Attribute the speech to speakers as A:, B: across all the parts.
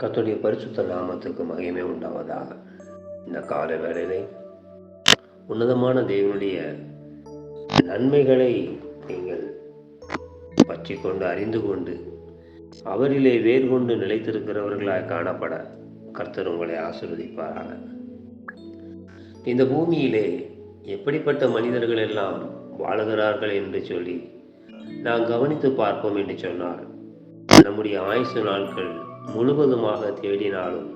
A: கத்துடைய பரிசுத்த நாமத்துக்கு மகிமை உண்டாவதாக. இந்த கால வேளையிலே உன்னதமான தேவனுடைய நன்மைகளை நீங்கள் பற்றி கொண்டு அறிந்து கொண்டு அவரிலே வேர் கொண்டு நிலைத்திருக்கிறவர்களாய் காணப்பட கர்த்தர் உங்களை ஆசிர்வதிப்பார்கள் இந்த பூமியிலே எப்படிப்பட்ட மனிதர்கள் எல்லாம் வாழுகிறார்கள் என்று சொல்லி நாம் கவனித்து பார்ப்போம் என்று சொன்னார் நம்முடைய ஆயுசு நாட்கள் முழுவதுமாக தேடினாலும்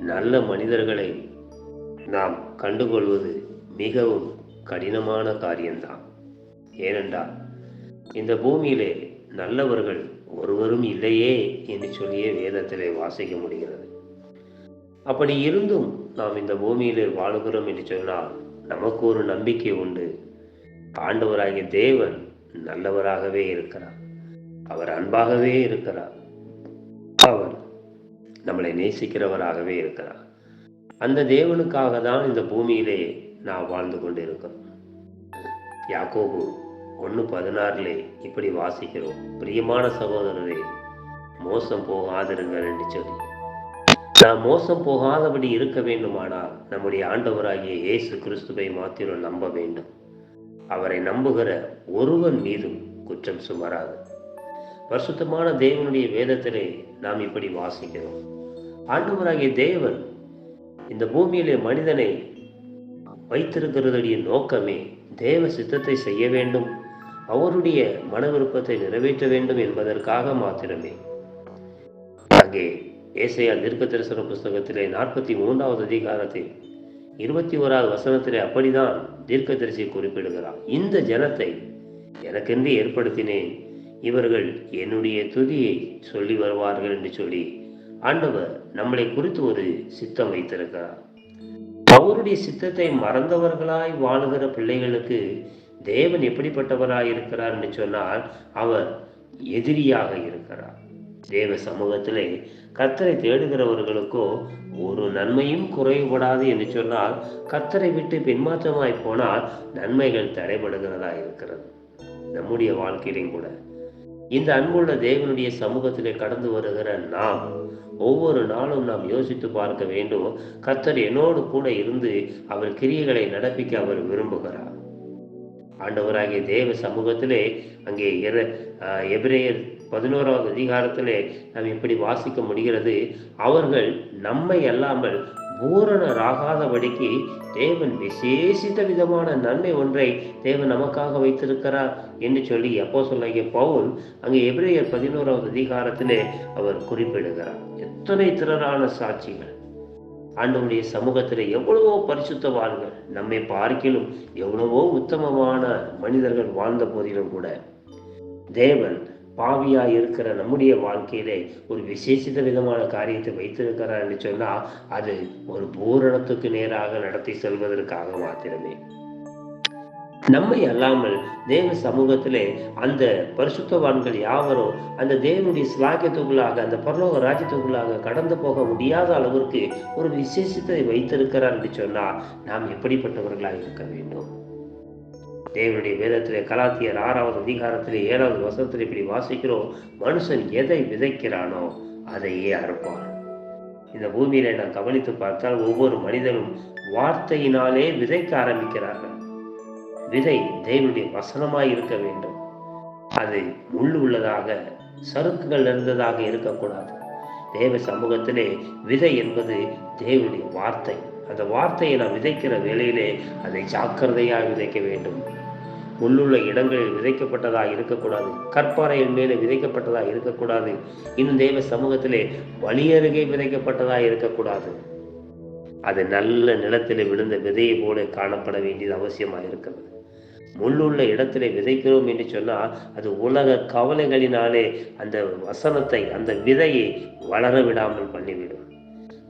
A: நல்ல மனிதர்களை நாம் கண்டுகொள்வது மிகவும் கடினமான காரியம்தான். ஏனென்றால் இந்த பூமியிலே நல்லவர்கள் ஒருவரும் இல்லையே என்று சொல்லியே வேதத்திலே வாசிக்க முடிகிறது. அப்படி இருந்தும் நாம் இந்த பூமியிலே வாழுகிறோம் என்று சொன்னால் நமக்கு ஒரு நம்பிக்கை உண்டு. ஆண்டவராகிய தேவன் நல்லவராகவே இருக்கிறார். அவர் அன்பாகவே இருக்கிறார். அவர் நம்மளை நேசிக்கிறவராகவே இருக்கிறார். அந்த தேவனுக்காக தான் இந்த பூமியிலே நாம் வாழ்ந்து கொண்டு இருக்கிறோம் யாக்கோபு ஒன்று பதினாறுலே இப்படி வாசிக்கிறோம். பிரியமான சகோதரரே மோசம் போகாதிருங்கள் என்று சொல்லி. நாம் மோசம் போகாதபடி இருக்க வேண்டுமானால் நம்முடைய ஆண்டவராகிய இயேசு கிறிஸ்துவை மாத்திரம் நம்ப வேண்டும். அவரை நம்புகிற ஒருவன் மீதும் குற்றம் சுமராது. பரிசுத்தமான தேவனுடைய வேதத்திலே நாம் இப்படி வாசிக்கிறோம். ஆண்டவராகிய தேவன் இந்த பூமியிலே மனிதனை வைத்திருக்கிறதுடைய நோக்கமே தேவ சித்தத்தை செய்ய வேண்டும் அவருடைய மன விருப்பத்தை நிறைவேற்ற வேண்டும் என்பதற்காக மாத்திரமே. அங்கே ஏசையா தீர்க்க தரிசன புஸ்தகத்திலே நாற்பத்தி மூன்றாவது அதிகாரத்தில் இருபத்தி ஓராவது வசனத்திலே அப்படிதான் தீர்க்க தரிசி குறிப்பிடுகிறார். இந்த ஜனத்தை எனக்கென்று ஏற்படுத்தினேன் இவர்கள் என்னுடைய துதியை சொல்லி வருவார்கள் என்று சொல்லி ஆண்டவர் நம்மளை குறித்து ஒரு சித்தம் வைத்திருக்கிறார். அவருடைய சித்தத்தை மறந்தவர்களாய் வாழுகிற பிள்ளைகளுக்கு தேவன் எப்படிப்பட்டவராய் இருக்கிறார் என்று சொன்னால் அவர் எதிரியாக இருக்கிறார். தேவ சமூகத்திலே கத்தரை தேடுகிறவர்களுக்கோ ஒரு நன்மையும் குறைவுபடாது என்று சொன்னால் கத்தரை விட்டு பின்மாற்றமாய் போனால் நன்மைகள் தடைபடுகிறதா இருக்கிறது. நம்முடைய வாழ்க்கையிலும் கூட இந்த அன்புள்ள தேவனுடைய சமூகத்திலே கடந்து வருகிற நாம் ஒவ்வொரு நாளும் நாம் யோசித்து பார்க்க வேண்டும். கத்தர் என்னோடு கூட இருந்து அவர் கிரியைகளை நடப்பிக்க அவர் விரும்புகிறார். ஆண்டவராகிய தேவ சமூகத்திலே அங்கே எபிரேயர் பதினோராவது அதிகாரத்திலே நாம் இப்படி வாசிக்க முடிகிறது? அவர்கள் நம்மை அல்லாமல் பூரணராகாதபடிக்கு தேவன் விசேஷித்த விதமான நன்மை ஒன்றை தேவன் நமக்காக வைத்திருக்கிறார் என்று சொல்லி எப்போ சொல்லிய பவுல் அங்கே எபிரேயர் பதினோராவது அதிகாரத்திலே அவர் குறிப்பிடுகிறார். எத்தனை திறரான சாட்சிகள். ஆண்டவருடைய சமூகத்தில் எவ்வளவோ பரிசுத்தவான்கள் நம்மை பார்க்கிலும் எவ்வளவோ உத்தமமான மனிதர்கள் வாழ்ந்த போதிலும் கூட தேவன் பாவியாக இருக்கிற நம்முடைய வாழ்க்கையிலே ஒரு விசேஷித்த விதமான காரியத்தை வைத்திருக்கிறார் என்று சொன்னால் அது ஒரு பூரணத்துக்கு நேராக நடத்தி செல்வதற்காக மாத்திரமே. நம்மை அல்லாமல் தேவ சமூகத்திலே அந்த பரிசுத்தவான்கள் யாவரும் அந்த தேவனுடைய சிலாக்கியத்துக்குள்ளாக அந்த பரலோக ராஜ்யத்துக்குள்ளாக கடந்து போக முடியாத அளவிற்கு ஒரு விசேஷத்தை வைத்திருக்கிறார் என்று சொன்னால் நாம் எப்படிப்பட்டவர்களாக இருக்க வேண்டும்? தேவனுடைய வேதத்திலே கலாத்தியர் ஆறாவது அதிகாரத்திலே ஏழாவது வசனத்தில் இப்படி வாசிக்கிறோம் மனுஷன் எதை விதைக்கிறானோ அதையே அறுப்பான். இந்த பூமியில நான் கவனித்து பார்த்தால் ஒவ்வொரு மனிதனும் வார்த்தையினாலே விதைக்க ஆரம்பிக்கிறார்கள். விதை தேவனுடைய வசனமாய் இருக்க வேண்டும். அது முள் உள்ளதாக சறுக்குகள் இருந்ததாக இருக்கக்கூடாது. தேவ சமூகத்திலே விதை என்பது தேவனுடைய வார்த்தை. அந்த வார்த்தையை நாம் விதைக்கிற வேலையிலே அதை ஜாக்கிரதையாக விதைக்க வேண்டும். உள்ளுள்ள இடங்களில் விதைக்கப்பட்டதாக இருக்கக்கூடாது. கற்பாறையின் மேலே விதைக்கப்பட்டதாக இருக்கக்கூடாது. இன்னும் தெய்வ சமூகத்திலே வழியருகே விதைக்கப்பட்டதாக இருக்கக்கூடாது. அது நல்ல நிலத்திலே விழுந்த விதையை போல காணப்பட வேண்டியது அவசியமாக இருக்கிறது. முள்ளுள்ள இடத்திலே விதைக்கிறோம் என்று சொன்னால் அது உலக கவலைகளினாலே அந்த வசனத்தை அந்த விதையை வளர விடாமல் பண்ணிவிடும்.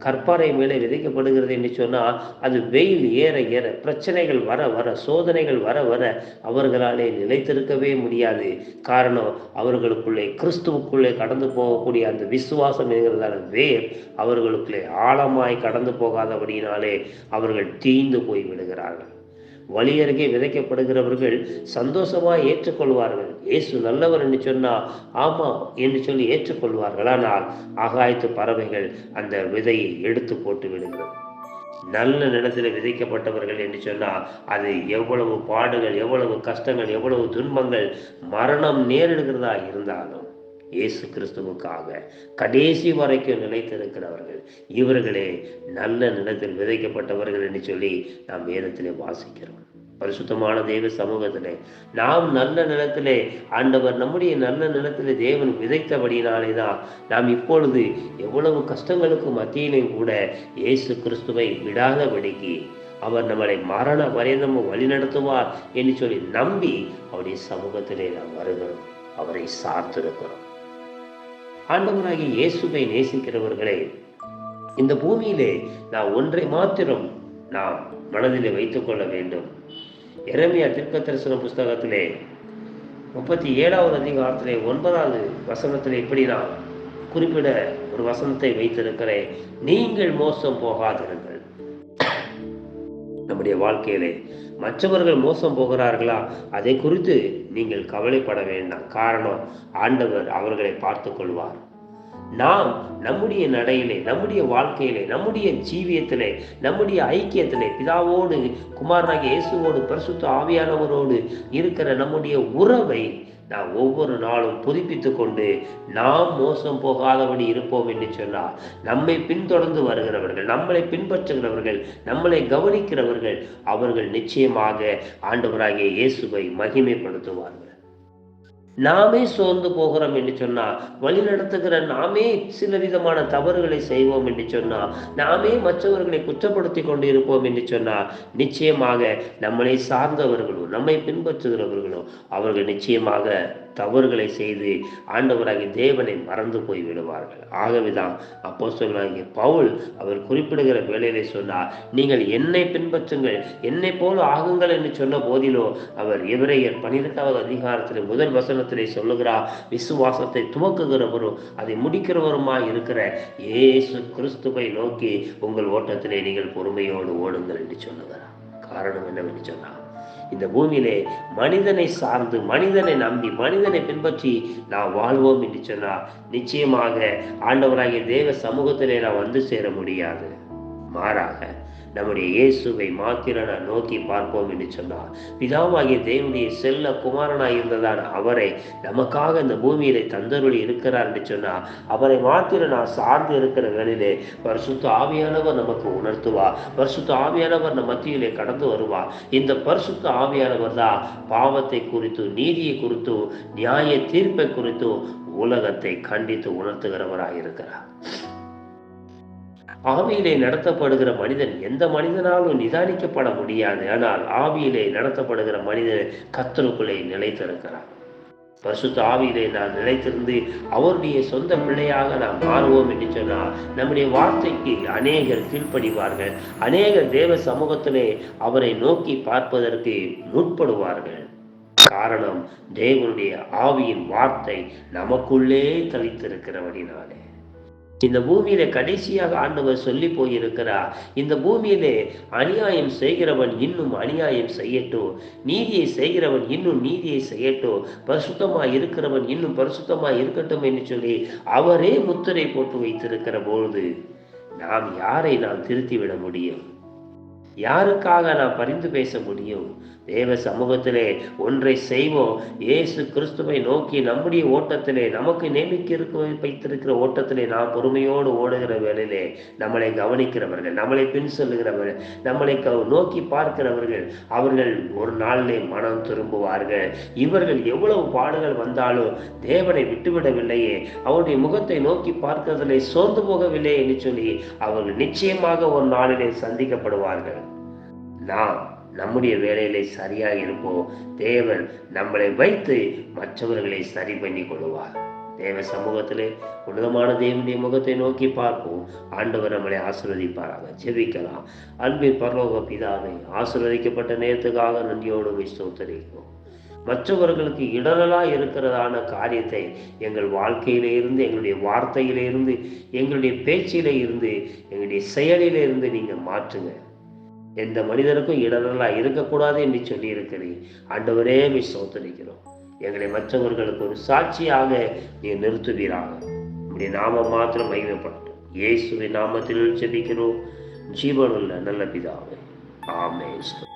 A: கற்பாறை மேலே விதைக்கப்படுகிறது என்று சொன்னால் அது வெயில் ஏற ஏற பிரச்சனைகள் வர வர சோதனைகள் வர வர அவர்களாலே நிலைத்திருக்கவே முடியாது. காரணம் அவர்களுக்குள்ளே கிறிஸ்துவுக்குள்ளே கடந்து போகக்கூடிய அந்த விசுவாசம் என்கிறதான வேர் அவர்களுக்குள்ளே ஆழமாய் கடந்து போகாதபடியினாலே அவர்கள் தீந்து போய் விடுகிறார்கள். வழி அருகே விதைக்கப்படுகிறவர்கள் சந்தோஷமாக ஏற்றுக்கொள்வார்கள். இயேசு நல்லவர் என்று சொன்னால் ஆமாம் என்று சொல்லி ஏற்றுக்கொள்வார்கள் ஆனால் ஆகாயத்து பறவைகள் அந்த விதையை எடுத்து போட்டு விடுகிறது. நல்ல நிலத்தில் விதைக்கப்பட்டவர்கள் என்று சொன்னால் அது எவ்வளவு பாடுகள் எவ்வளவு கஷ்டங்கள் எவ்வளவு துன்பங்கள் மரணம் நேரிடுகிறதா இருந்தாலும் இயேசு கிறிஸ்துவுக்காக கடைசி வரைக்கும் நிலைத்திருக்கிறவர்கள். இவர்களே நல்ல நிலத்தில் விதைக்கப்பட்டவர்கள் என்று சொல்லி நாம் வேதத்திலே வாசிக்கிறோம். பரிசுத்தமான தேவ சமூகத்திலே நாம் நல்ல நிலத்திலே ஆண்டவர் நம்முடைய நல்ல நிலத்திலே தேவன் விதைத்தபடியினாலே தான் நாம் இப்பொழுது எவ்வளவு கஷ்டங்களுக்கு மத்தியிலும் கூட இயேசு கிறிஸ்துவை விடாதபடிக்கு அவர் நம்மளை மரண பரியந்தம் வழி நடத்துவார் என்று சொல்லி நம்பி அவருடைய சமூகத்திலே நாம் வருகிறோம். அவரை சார்த்திருக்கிறோம் ஆண்டவராகிய இயேசுவை நேசிக்கிறவர்களே இந்த பூமியிலே நான் ஒன்றை மாத்திரம் நாம் மனதிலே வைத்துக் கொள்ள வேண்டும். திருக்க தரிசன புஸ்தகத்திலே முப்பத்தி ஏழாவது அதிகாரத்திலே ஒன்பதாவது வசனத்திலே இப்படி நான் குறிப்பிட ஒரு வசனத்தை வைத்திருக்கிறேன். நீங்கள் மோசம் போகாதிருங்கள். நம்முடைய வாழ்க்கையிலே மற்றவர்கள் மோசம் போகிறார்களா? அதை குறித்து நீங்கள் கவலைப்பட வேண்டாம். காரணம் ஆண்டவர் அவர்களை பார்த்து கொள்வார். நாம் நம்முடைய நடையிலே நம்முடைய வாழ்க்கையிலே நம்முடைய ஜீவியத்திலே நம்முடைய ஐக்கியத்திலே பிதாவோடு குமாரனாகிய இயேசுவோடு பரிசுத்த ஆவியானவரோடு இருக்கிற நம்முடைய உறவை நாம் ஒவ்வொரு நாளும் புதுப்பித்து கொண்டு நாம் மோசம் போகாதபடி இருப்போம் என்று சொன்னால் நம்மை பின்தொடர்ந்து வருகிறவர்கள் நம்மளை பின்பற்றுகிறவர்கள் நம்மளை கவனிக்கிறவர்கள் அவர்கள் நிச்சயமாக ஆண்டவராகிய இயேசுவை மகிமைப்படுத்துவார்கள். நாமே சோர்ந்து போகிறோம் என்று சொன்னால் வழி நடத்துகிற நாமே சில விதமான தவறுகளை செய்வோம் என்று சொன்னால் நாமே மற்றவர்களை குற்றப்படுத்தி கொண்டு இருப்போம் என்று சொன்னால் நிச்சயமாக நம்மளை சார்ந்தவர்களும் நம்மை பின்பற்றுகிறவர்களும் அவர்கள் நிச்சயமாக தவறுகளை செய்து ஆண்டவராகிய தேவனை மறந்து போய் விடுவார்கள். ஆகவேதான் அப்போ சொல்லாகிய பவுல் அவர் குறிப்பிடுகிற வேலையிலே சொன்னார் நீங்கள் என்னை பின்பற்றுங்கள் என்னை போல ஆகுங்கள் என்று சொன்ன போதிலோ அவர் எவரையர் பனிரெண்டாவது அதிகாரத்தில் முதல் வசனத்திலே சொல்லுகிறார் விசுவாசத்தை துவக்குகிறவரும் அதை முடிக்கிறவருமாய் இருக்கிற இயேசு கிறிஸ்துவை நோக்கி உங்கள் ஓட்டத்திலே நீங்கள் பொறுமையோடு ஓடுங்கள் என்று சொல்லுகிறார் காரணம் என்னவென்று சொன்னார் இந்த பூமியிலே மனிதனை சார்ந்து மனிதனை நம்பி மனிதனை பின்பற்றி நாம் வாழ்வோம் என்று சொன்னால் நிச்சயமாக ஆண்டவராகிய தேவ சமூகத்திலே நாம் வந்து சேர முடியாது. மாறாக நம்முடைய இயேசுவை மாத்திர நான் நோக்கி பார்ப்போம் என்று சொன்னார். பிதாவாகிய தேவனுடைய செல்ல குமாரனாய் இருந்ததான அவரை நமக்காக இந்த பூமியில தந்தருள் இருக்கிறார் என்று சொன்னார். அவரை மாத்திர நான் சார்ந்து இருக்கிற வேளையிலே பரிசுத்த ஆவியானவர் நமக்கு உணர்த்துவார். பரிசுத்த ஆவியானவர் நம் மத்தியிலே கடந்து வருவார். இந்த பரிசுத்த ஆவியானவர் தான் பாவத்தை குறித்து நீதியை குறித்து நியாய தீர்ப்பை குறித்து உலகத்தை கண்டித்து உணர்த்துகிறவராக இருக்கிறார். ஆவியிலே நடத்தப்படுகிற மனிதன் எந்த மனிதனாலும் நிதானிக்கப்பட முடியாது. ஆனால் ஆவியிலே நடத்தப்படுகிற மனிதன் கத்தருக்குள்ளே நிலைத்திருக்கிறார். பரிசுத்த ஆவியிலே நான் நிலைத்திருந்து அவருடைய சொந்த பிள்ளையாக நாம் மாறுவோம் என்று சொன்னால் நம்முடைய வார்த்தைக்கு அநேகர் கீழ்ப்படிவார்கள். அநேகர் தேவ சமூகத்திலே அவரை நோக்கி பார்ப்பதற்கு முற்படுவார்கள். காரணம் தேவனுடைய ஆவியின் வார்த்தை நமக்குள்ளே தளித்திருக்கிறபடினாலே. இந்த பூமியில கடைசியாக ஆண்டவர் சொல்லி போயிருக்கிறார். இந்த பூமியிலே அநியாயம் செய்கிறவன் இன்னும் அநியாயம் செய்யட்டும். நீதியை செய்கிறவன் இன்னும் நீதியை செய்யட்டும். பரிசுத்தமா இருக்கிறவன் இன்னும் பரிசுத்தமா இருக்கட்டும் என்று சொல்லி அவரே முத்திரை போட்டு வைத்திருக்கிற பொழுது நாம் யாரை நாம் திருத்திவிட முடியும்? யாருக்காக நாம் பரிந்து பேச முடியும்? தேவ சமூகத்திலே ஒன்றை செய்வோம். இயேசு கிறிஸ்துவை நோக்கி நம்முடைய ஓட்டத்திலே நமக்கு நேமிக்க இருக்க வைத்திருக்கிற ஓட்டத்திலே நாம் பொறுமையோடு ஓடுகிற வேலையிலே நம்மளை கவனிக்கிறவர்கள் நம்மளை பின் சொல்லுகிறவர்கள் நம்மளை க நோக்கி பார்க்கிறவர்கள் அவர்கள் ஒரு நாளிலே மனம் திரும்புவார்கள். இவர்கள் எவ்வளவு பாடுகள் வந்தாலும் தேவனை விட்டுவிடவில்லையே. அவருடைய முகத்தை நோக்கி பார்க்கிறதிலே சோர்ந்து போகவில்லை என்று சொல்லி அவர்கள் நிச்சயமாக ஒரு நாளிலே சந்திக்கப்படுவார்கள். நாம் நம்முடைய வேலையிலே சரியாக இருப்போம் தேவன் நம்மளை வைத்து மற்றவர்களை சரி பண்ணி கொள்வார். தேவ சமூகத்திலே உன்னதமான தேவனுடைய முகத்தை நோக்கி பார்ப்போம். ஆண்டவர் நம்மளை ஆசீர்வதிப்பாராக ஜெபிக்கலாம். அன்பின் பரலோக பிதாவை ஆசீர்வதிக்கப்பட்ட நேரத்துக்காக நன்றியோடு போய் ஸ்தோத்தரிக்கிறோம். மற்றவர்களுக்கு இடரலா இருக்கிறதான காரியத்தை எங்கள் வாழ்க்கையிலே இருந்து எங்களுடைய வார்த்தையிலே இருந்து எங்களுடைய பேச்சிலே இருந்து எங்களுடைய செயலிலே இருந்து நீங்கள் மாற்றுங்க. எந்த மனிதருக்கும் இடரெல்லாம் இருக்கக்கூடாது என்று சொல்லியிருக்கிறேன் ஆண்டவரே மை சோத்தரிக்கிறோம் எங்களை மற்றவர்களுக்கு ஒரு சாட்சியாக நீ நிறுத்துவீராக. உடைய நாமம் மாத்திரம் மகிமைப்பட்டு இயேசுவின் நாமத்தில் செபிக்கிறோம் ஜீவனுள்ள நல்ல பிதாவே. ஆமென்.